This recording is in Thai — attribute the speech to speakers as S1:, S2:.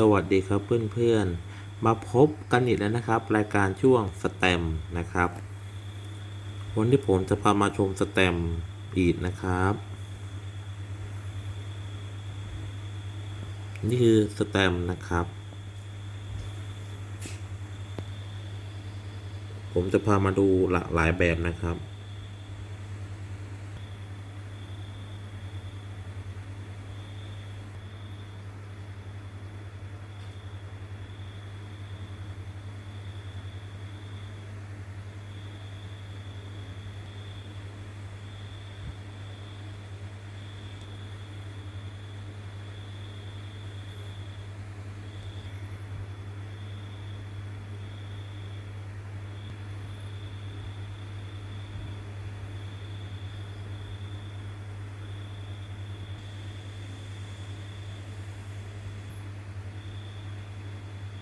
S1: สวัสดีครับเพื่อนๆ มาพบกันอีกแล้วนะครับ รายการช่วงสแตมนะครับ วันที่ผมจะพามาชมสแตมอีกนะครับ นี่คือสแตมนะครับ ผมจะพามาดูหลากหลายแบบนะครับ